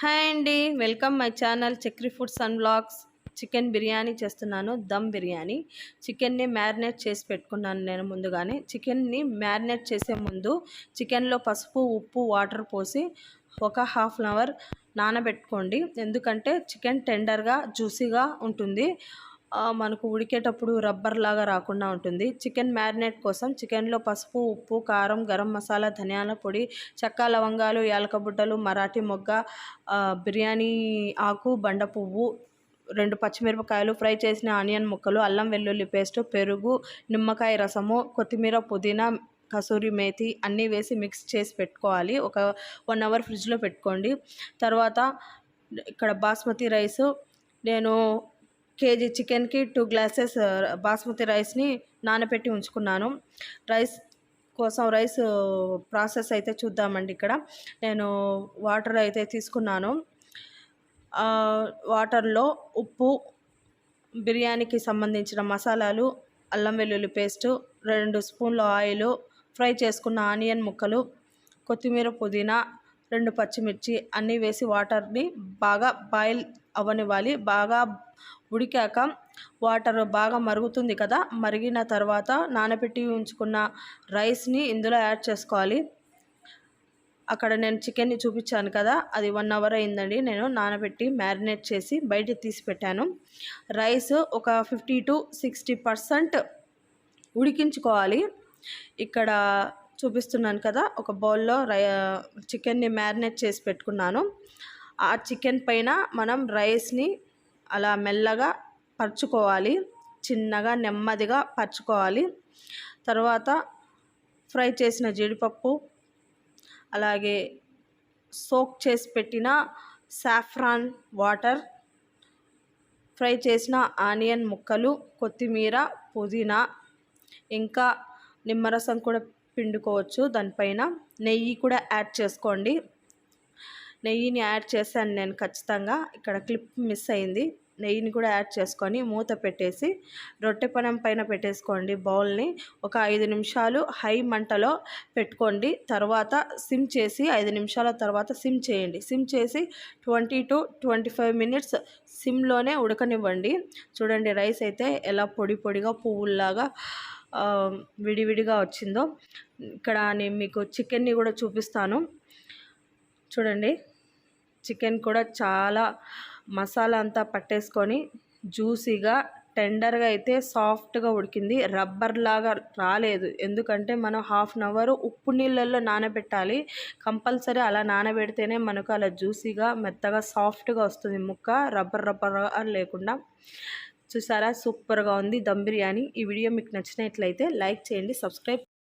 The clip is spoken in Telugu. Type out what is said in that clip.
హాయ్ అండి. Welcome my channel Chakri foods and blogs. Chicken biryani చేస్తున్నాను దమ్ బిర్యానీ. చికెన్ని మ్యారినేట్ చేసి పెట్టుకున్నాను నేను ముందుగానే. చికెన్ని మ్యారినేట్ చేసే ముందు చికెన్లో పసుపు ఉప్పు వాటర్ పోసి ఒక హాఫ్ అన్ అవర్ నానబెట్టుకోండి. ఎందుకంటే చికెన్ టెండర్గా జ్యూసీగా ఉంటుంది. మనకు ఉడికేటప్పుడు రబ్బర్ లాగా రాకుండా ఉంటుంది. చికెన్ మ్యారినేట్ కోసం చికెన్లో పసుపు ఉప్పు కారం గరం మసాలా ధనియాల పొడి చెక్క లవంగాలు యాలకబుట్టలు మరాఠీ మొగ్గ బిర్యానీ ఆకు బండ పువ్వు రెండు పచ్చిమిరపకాయలు ఫ్రై చేసిన ఆనియన్ ముక్కలు అల్లం వెల్లుల్లి పేస్ట్ పెరుగు నిమ్మకాయ రసము కొత్తిమీర పుదీనా కసూరి మేతి అన్నీ వేసి మిక్స్ చేసి పెట్టుకోవాలి. ఒక వన్ అవర్ ఫ్రిడ్జ్లో పెట్టుకోండి. తర్వాత ఇక్కడ బాస్మతి రైస్ నేను కేజీ చికెన్కి టూ గ్లాసెస్ బాస్మతి రైస్ని నానబెట్టి ఉంచుకున్నాను. రైస్ కోసం రైస్ ప్రాసెస్ అయితే చూద్దామండి ఇక్కడ. నేను వాటర్ అయితే తీసుకున్నాను. వాటర్లో ఉప్పు బిర్యానీకి సంబంధించిన మసాలాలు అల్లం వెల్లుల్లి పేస్టు రెండు స్పూన్ల ఆయిల్ ఫ్రై చేసుకున్న ఆనియన్ ముక్కలు కొత్తిమీర పుదీనా రెండు పచ్చిమిర్చి అన్నీ వేసి వాటర్ని బాగా బాయిల్ అవ్వనివ్వాలి బాగా ఉడికాక వాటర్ బాగా మరుగుతుంది కదా మరిగిన తర్వాత నానబెట్టి ఉంచుకున్న రైస్ని ఇందులో యాడ్ చేసుకోవాలి. అక్కడ నేను చికెన్ని చూపించాను కదా అది వన్ అవర్ అయిందండి. నేను నానబెట్టి మ్యారినేట్ చేసి బయట తీసి పెట్టాను. రైస్ ఒక ఫిఫ్టీ టు సిక్స్టీ పర్సెంట్ ఉడికించుకోవాలి. ఇక్కడ చూపిస్తున్నాను కదా ఒక బౌల్లో రై చికెన్ని మ్యారినేట్ చేసి పెట్టుకున్నాను. ఆ చికెన్ పైన మనం రైస్ని అలా మెల్లగా పరుచుకోవాలి చిన్నగా నెమ్మదిగా పరుచుకోవాలి. తర్వాత ఫ్రై చేసిన జీడిపప్పు అలాగే సోక్ చేసి పెట్టిన సాఫ్రాన్ వాటర్ ఫ్రై చేసిన ఆనియన్ ముక్కలు కొత్తిమీర పుదీనా ఇంకా నిమ్మరసం కూడా పిండుకోవచ్చు. దానిపైన నెయ్యి కూడా యాడ్ చేసుకోండి. నెయ్యిని యాడ్ చేశాను నేను ఖచ్చితంగా. ఇక్కడ క్లిప్ మిస్ అయింది. నెయ్యిని కూడా యాడ్ చేసుకొని మూత పెట్టేసి రొట్టె పనం పైన పెట్టేసుకోండి బౌల్ని. ఒక ఐదు నిమిషాలు హై మంటలో పెట్టుకోండి. తర్వాత సిమ్ చేసి ఐదు నిమిషాల తర్వాత సిమ్ చేయండి. సిమ్ చేసి twenty two twenty five minutes సిమ్లోనే ఉడకనివ్వండి. చూడండి రైస్ అయితే ఎలా పొడి పొడిగా పువ్వుల్లాగా విడివిడిగా వచ్చిందో. ఇక్కడ నేను మీకు చికెన్ని కూడా చూపిస్తాను. చూడండి. చికెన్ కూడా చాలా మసాలా అంతా పట్టేసుకొని జ్యూసీగా టెండర్గా అయితే సాఫ్ట్గా ఉడికింది. రబ్బర్ లాగా రాలేదు. ఎందుకంటే మనం హాఫ్ అన్ అవర్ ఉప్పు నీళ్ళల్లో నానబెట్టాలి. కంపల్సరీ అలా నానబెడితేనే మనకు అలా జ్యూసీగా మెత్తగా సాఫ్ట్గా వస్తుంది ముక్క. రబ్బర్ రబ్బర్ లేకుండా. చూసారా? సూపర్గా ఉంది. దమ్ బిర్యానీ. ఈ వీడియో మీకు నచ్చినట్లయితే లైక్ చేయండి సబ్స్క్రైబ్